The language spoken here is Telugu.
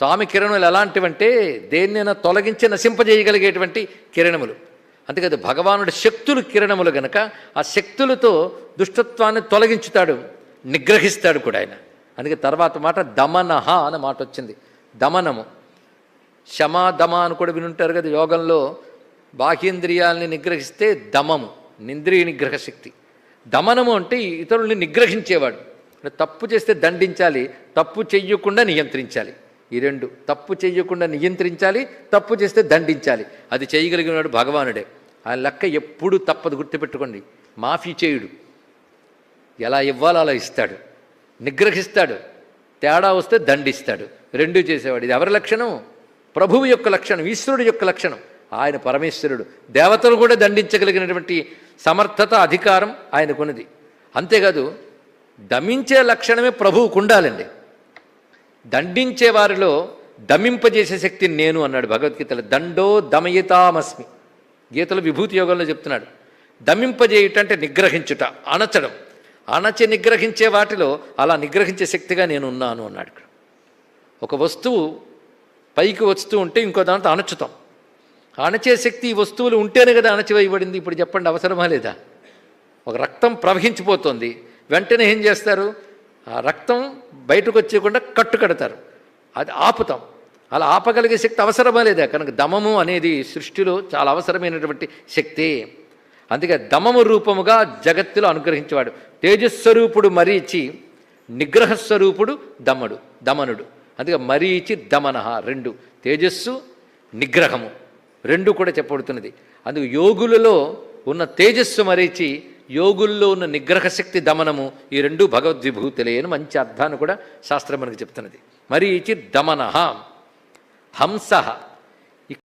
స్వామి కిరణములు ఎలాంటివంటే దేన్నైనా తొలగించి నశింపజేయగలిగేటువంటి కిరణములు. అంతేకాదు భగవానుడి శక్తులు కిరణములు గనక ఆ శక్తులతో దుష్టత్వాన్ని తొలగించుతాడు నిగ్రహిస్తాడు కూడా ఆయన. అందుకే తర్వాత మాట దమనహ అన్న మాట వచ్చింది. దమనము. శమ దమ అని కూడా వినుంటారు కదా యోగంలో. బాహ్యేంద్రియాలని నిగ్రహిస్తే దమము నింద్రియ నిగ్రహ శక్తి. దమనము అంటే ఇతరుల్ని నిగ్రహించేవాడు. తప్పు చేస్తే దండించాలి తప్పు చెయ్యకుండా నియంత్రించాలి. ఈ రెండు. తప్పు చేయకుండా నియంత్రించాలి తప్పు చేస్తే దండించాలి. అది చేయగలిగినాడు భగవానుడే. ఆ లెక్క ఎప్పుడు తప్పదు గుర్తుపెట్టుకోండి. మాఫీ చేయుడు. ఎలా ఇవ్వాలో అలా ఇస్తాడు. నిగ్రహిస్తాడు. తేడా వస్తే దండిస్తాడు. రెండూ చేసేవాడు. ఇది ఎవరి లక్షణం? ప్రభువు యొక్క లక్షణం ఈశ్వరుడు యొక్క లక్షణం. ఆయన పరమేశ్వరుడు. దేవతలు కూడా దండించగలిగినటువంటి సమర్థత అధికారం ఆయనకున్నది. అంతేకాదు దమించే లక్షణమే ప్రభువుకు ఉండాలండి. దండించే వారిలో దమింపజేసే శక్తి నేను అన్నాడు భగవద్గీతలో. దండో దమయితామస్మి. గీతలో విభూతి యోగంలో చెప్తున్నాడు. దమింపజేయుట అంటే నిగ్రహించుట అణచడం అణచి నిగ్రహించే వాటిలో అలా నిగ్రహించే శక్తిగా నేను ఉన్నాను అన్నాడు ఇక్కడ. ఒక వస్తువు పైకి వస్తూ ఉంటే ఇంకో దాంతో అణచుతాం అణచే శక్తి ఈ వస్తువులు ఉంటేనే కదా అణచివేయబడింది ఇప్పుడు చెప్పండి అవసరమా లేదా? ఒక రక్తం ప్రవహించిపోతుంది. వెంటనే ఏం చేస్తారు? ఆ రక్తం బయటకు వచ్చేయకుండా కట్టు కడతారు అది ఆపుతాం. అలా ఆపగలిగే శక్తి అవసరమా లేదా? కనుక దమము అనేది సృష్టిలో చాలా అవసరమైనటువంటి శక్తి. అందుకే దమము రూపముగా జగత్తులో అనుగ్రహించేవాడు. తేజస్వరూపుడు మరీచి నిగ్రహస్వరూపుడు దమడు దమనుడు. అందుకే మరీచి దమనహ రెండు. తేజస్సు నిగ్రహము. రెండు కూడా చెప్పబడుతున్నది. అందుకు యోగులలో ఉన్న తేజస్సు మరీచి యోగుల్లో ఉన్న నిగ్రహ శక్తి దమనము ఈ రెండు భగవద్విభూతులే అని మంచి అర్థాన్ని కూడా శాస్త్రం మనకు చెప్తున్నది. మరీచి దమన హంస.